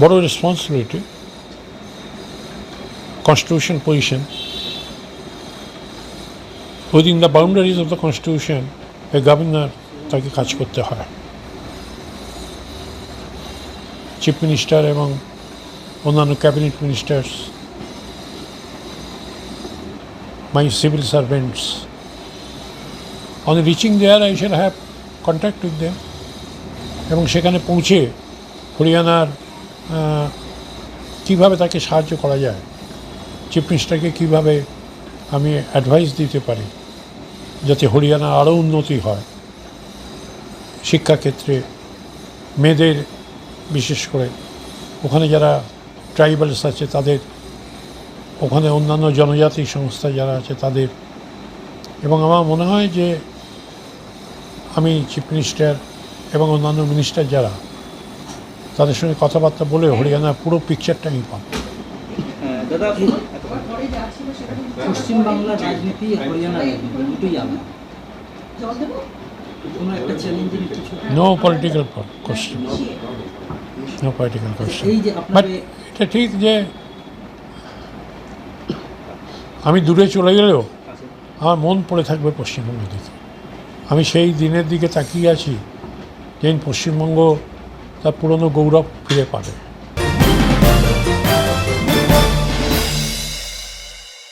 বড় responsibility constitution, position. Within the boundaries of the constitution, a governor, তাকে কাজ করতে হয়। চিফ মিনিস্টার এবং অন্যান্য cabinet ministers my civil servants on reaching their I shall have contact with them এবং সেখানে পৌঁছে হরিয়ানার কীভাবে তাকে সাহায্য করা যায়? চিফ মিনিস্টারকে কীভাবে আমি অ্যাডভাইস দিতে পারি যাতে হরিয়ানা আরও উন্নতি হয়? শিক্ষাক্ষেত্রে মেয়েদের, বিশেষ করে ওখানে যারা ট্রাইবালস আছে, তাদের ওখানে অন্যান্য জনজাতি সংস্থা যারা আছে, তাদের। এবং আমার মনে হয় যে আমি চিফ মিনিস্টার এবং অন্যান্য মিনিস্টার যারা তাদের সঙ্গে কথাবার্তা বলে হরিয়ানার পুরো পিকচারটা আমি পাবো। দাদা পশ্চিমবাংলার রাজনীতি হরিয়ানার রাজনীতি দুটোই আলাদা। কোনো একটা চ্যালেঞ্জিং কিছু no political question no political question but এটা ঠিক যে আমি দূরে চলে গেলেও আমার মন পড়ে থাকবে পশ্চিমবঙ্গের দিকে আমি সেই দিনের দিকে তাকিয়ে আছি যেদিন পশ্চিমবঙ্গ তার পুরনো গৌরব ফিরে পাবে।